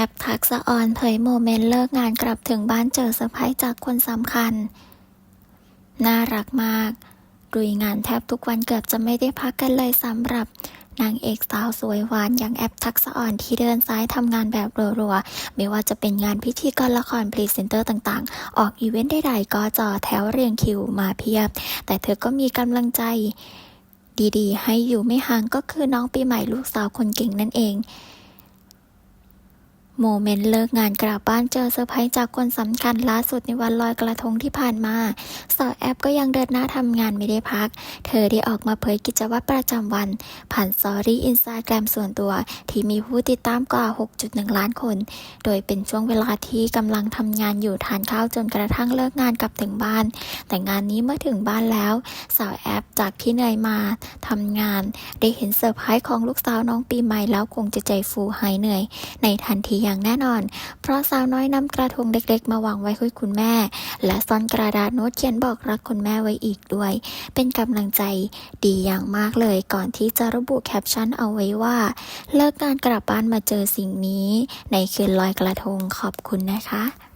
อปทักษะออนเผยโมเมนต์เลิกงานกลับถึงบ้านเจอเซอร์ไพรส์จากคนสำคัญ น่ารักมากดุยงานแทบทุกวันเกือบจะไม่ได้พักกันเลยสำหรับนางเอกสาวสวยหวานอย่างแอปทักษะออนที่เดินซ้ายทำงานแบบรัวๆ ไม่ว่าจะเป็นงานพิธีกรละครพรีเซนเตอร์ต่างๆ ออกอีเวนต์ใดๆก็จอแถวเรียงคิวมาเพียบ แต่เธอก็มีกำลังใจดีๆ ให้อยู่ไม่ห่างก็คือน้องปีใหม่ลูกสาวคนเก่งนั่นเอง โมเมนต์เลิกงานกลับบ้านเจอเซอร์ไพรส์จากคนสำคัญล่าสุดในวันลอยกระทงที่ผ่านมาสาวแอปก็ยังเดินหน้าทำงานไม่ได้พัก เธอได้ออกมาเผยกิจวัตรประจำวัน ผ่านสอรี่อินสตาแกรมส่วนตัว ที่มีผู้ติดตามกว่า 6.1 ล้านคน โดยเป็นช่วงเวลาที่กำลังทำงานอยู่ทานข้าวจนกระทั่งเลิกงานกลับถึงบ้าน แต่งานนี้เมื่อถึงบ้านแล้ว สาวแอปจากที่เหนื่อยมาทำงาน ได้เห็นเซอร์ไพรส์ของลูกสาวน้องปีใหม่แล้วคงจะใจฟูหายเหนื่อย ในทันทีอย่างแน่นอน เพราะสาวน้อยนำกระทงเล็กๆ มาวางไว้ให้คุณแม่ และซ่อนกระดาษโน้ตเขียนบอกรักคุณแม่ไว้อีกด้วย เป็นกำลังใจดีอย่างมากเลยก่อนที่จะระบุแคปชั่นเอาไว้ว่า เลิกงานกลับบ้านมาเจอสิ่งนี้ ในคืนลอยกระทงขอบคุณนะคะ